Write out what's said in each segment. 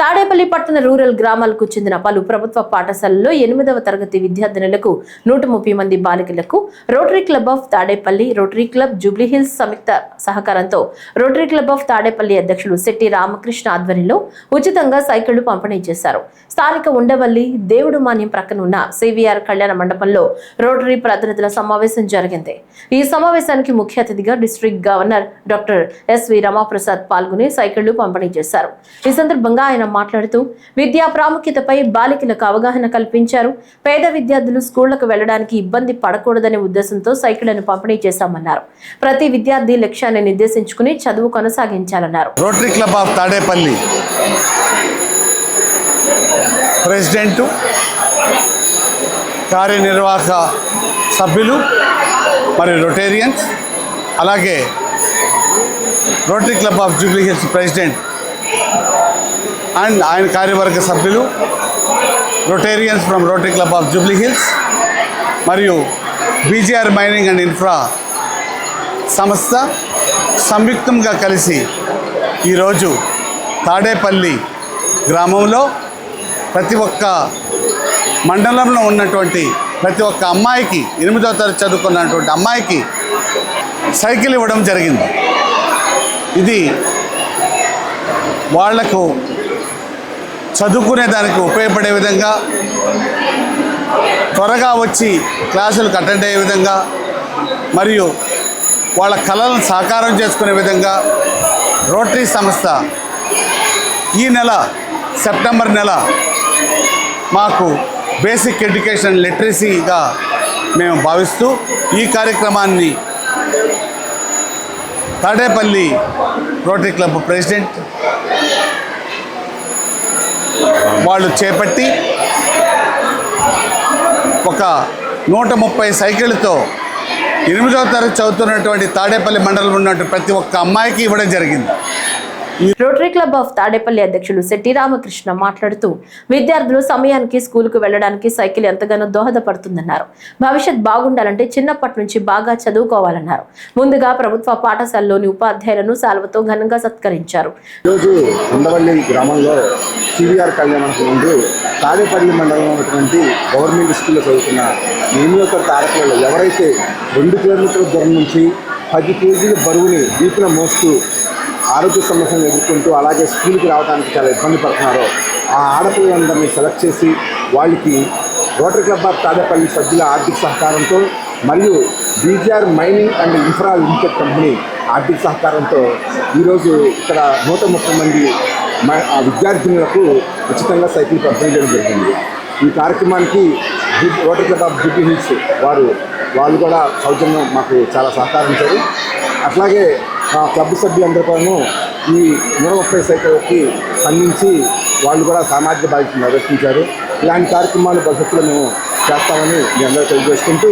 తాడేపల్లి పట్టణ రూరల్ గ్రామాలకు చెందిన పలు ప్రభుత్వ పాఠశాలల్లో ఎనిమిదవ తరగతి విద్యార్థినులకు నూట ముప్పై మంది బాలికలకు rotary club of Tadepalli rotary club Jubilee Hills సంయుక్త సహకారంతో రోటరీ క్లబ్ ఆఫ్ తాడేపల్లి అధ్యక్షులు శెట్టి రామకృష్ణ ఆధ్వర్యంలో ఉచితంగా సైకిళ్ళు పంపిణీ చేశారు. స్థానిక ఉండవల్లి దేవుడు మాన్యం ప్రక్కన ఉన్న సివిఆర్ కళ్యాణ మండపంలో రోటరీ ప్రతినిధుల సమావేశం జరిగింది. ఈ సమావేశానికి ముఖ్య అతిథిగా district governor doctor S V Ramaprasad పాల్గొని సైకిళ్ళు పంపిణీ చేశారు. ఈ సందర్భంగా ఆయన మాట్లాడుతూ విద్యా ప్రాముఖ్యతపై బాలికలకు అవగాహన కల్పించారు. పేద విద్యార్థులు స్కూళ్ళకు వెళ్ళడానికి ఇబ్బంది పడకూడదనే ఉద్దేశంతో సైకిళ్ళను పంపిణీ చేశామన్నారు. ప్రతి విద్యార్థి లక్ష్యాన్ని నిర్దేశించుకుని చదువు కొనసాగించాలన్నారు. Rotary Club of Tadepalli president కార్యనిర్వాహక సభ్యులు మరి రొటేరియన్స్ అలాగే Rotary Club of Jubilee Hills president and ఆయన కార్యవర్గ సభ్యులు Rotarians from Rotary Club of Jubilee Hills మరియు బీజీఆర్ మైనింగ్ అండ్ ఇన్ఫ్రా సంస్థ సంయుక్తంగా కలిసి ఈరోజు తాడేపల్లి గ్రామంలో ప్రతి ఒక్క మండలంలో ఉన్నటువంటి ప్రతి ఒక్క అమ్మాయికి ఎనిమిదో తరగతి చదువుకున్నటువంటి అమ్మాయికి సైకిల్ ఇవ్వడం జరిగింది. ఇది వాళ్ళకు చదువుకునే దానికి ఉపయోగపడే విధంగా త్వరగా వచ్చి క్లాసులకు అటెండ్ అయ్యే విధంగా మరియు వాళ్ళ కళలను సాకారం చేసుకునే విధంగా రోటరీ సంస్థ ఈ నెల సెప్టెంబర్ నెల మాకు బేసిక్ ఎడ్యుకేషన్ లిటరసీగా మేము భావిస్తూ ఈ కార్యక్రమాన్ని తాడేపల్లి రోటరీ క్లబ్ ప్రెసిడెంట్ వాళ్ళు చేపట్టి ఒక నూట ముప్పై సైకిళ్ళతో ఎనిమిదవ తరగతి చదువుతున్నటువంటి తాడేపల్లి మండలం ఉన్నటువంటి ప్రతి ఒక్క అమ్మాయికి ఇవ్వడం జరిగింది. రోటరీ క్లబ్ ఆఫ్ తాడేపల్లి అధ్యక్షులు శెట్టి రామకృష్ణ మాట్లాడుతూ విద్యార్థులు సమయానికి స్కూలుకు వెళ్ళడానికి సైకిల్ ఎంతగానో దోహదపడుతుందన్నారు. భవిష్యత్ బాగుండాలంటే చిన్నప్పటి నుంచి బాగా చదువుకోవాలన్నారు. ముందుగా ప్రభుత్వ పాఠశాలలోని ఉపాధ్యాయులను సాల్వతో ఘనంగా సత్కరించారు. ఈరోజు ఉండవల్లి గ్రామంలో సివిఆర్ కళ్యాణం ముందు తాడేపల్లి మండలంలో ఉన్నటువంటి గవర్నమెంట్ స్కూల్లో చదువుతున్న ఎనిమిదో తరగతి ఎవరైతే రెండు కిలోమీటర్ల దూరం నుంచి పది కేజీల బరువుని వీపున మోస్తూ ఆరోగ్య సమస్యలను ఎదుర్కొంటూ అలాగే స్కూల్కి రావడానికి చాలా ఇబ్బంది పడుతున్నారో. ఆ ఆడపిల్లలందరినీ సెలెక్ట్ చేసి వాళ్ళకి రోటరీ క్లబ్ ఆఫ్ తాడేపల్లి సభ్యుల ఆర్థిక సహకారంతో మరియు BGR mining and infra limited company ఆర్థిక సహకారంతో ఈరోజు ఇక్కడ నూట ముప్పై మంది మ- ఆ విద్యార్థినులకు ఉచితంగా సైకిల్ పంపిణీ చేయడం జరిగింది. ఈ కార్యక్రమానికి rotary club of Jubilee Hills వారు వాళ్ళు కూడా సౌజన్యం మాకు చాలా సహకరించారు అట్లాగే ఆ క్లబ్ సభ్యులందరూ ఈ నూట ముప్పై సైకిల్కి స్పందించి వాళ్ళు కూడా సామాజిక బాధ్యత నిర్వర్తించారు. ఇలాంటి కార్యక్రమాలు భవిష్యత్తులో మేము చేస్తామని మీ అందరూ తెలియజేసుకుంటూ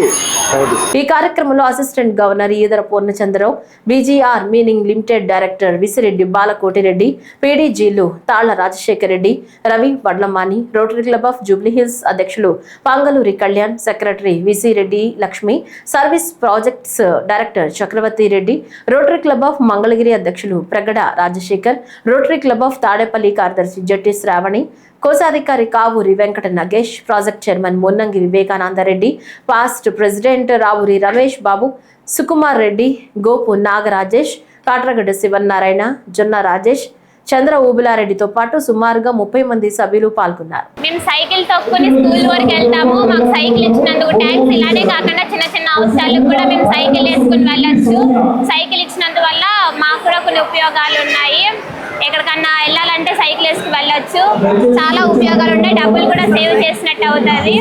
ఈ కార్యక్రమంలో assistant governor Eedara Purnachandrarao BGR mining limited director Visireddy Balakotireddy పీడీజీలు Talla Rajasekhar Reddy Ravi Vadlamani rotary club of Jubilee Hills అధ్యక్షులు Pangaluri Kalyan secretary Visireddy Lakshmi service projects director Chakravarthi Reddy rotary club of Mangalagiri అధ్యక్షులు Pragada Rajasekhar rotary club of Tadepalli కార్యదర్శి జట్టి శ్రావణి కోశాధికారి Kavuri Venkata Nagesh project chairman Munnangi Vivekanandareddy past president Raavuri Ramesh Babu Sukumar Reddy Gopu Nagarajesh Katragadda Sivannarayana Jonna Rajesh Chandra ఊబులారెడ్డితో పాటు సుమారుగా ముప్పై మంది సభ్యులు పాల్గొన్నారు. మేము సైకిల్ తొక్కుని స్కూల్ వరకు వెళ్తాము. మాకు సైకిల్ ఇచ్చినందుకు ట్యాక్స్ ఇలానే కాకుండా చిన్న చిన్న అవసరాలకు కూడా మేము సైకిల్ వేసుకుని వెళ్ళొచ్చు. సైకిల్ ఇచ్చినందువల్ల మాకు కూడా కొన్ని ఉపయోగాలు ఉన్నాయి. ఎక్కడికన్నా వెళ్ళాలంటే సైకిల్ వేసుకుని వెళ్ళొచ్చు. చాలా ఉపయోగాలు ఉన్నాయి. డబ్బులు కూడా సేవ్ చేసినట్టు అవుతుంది.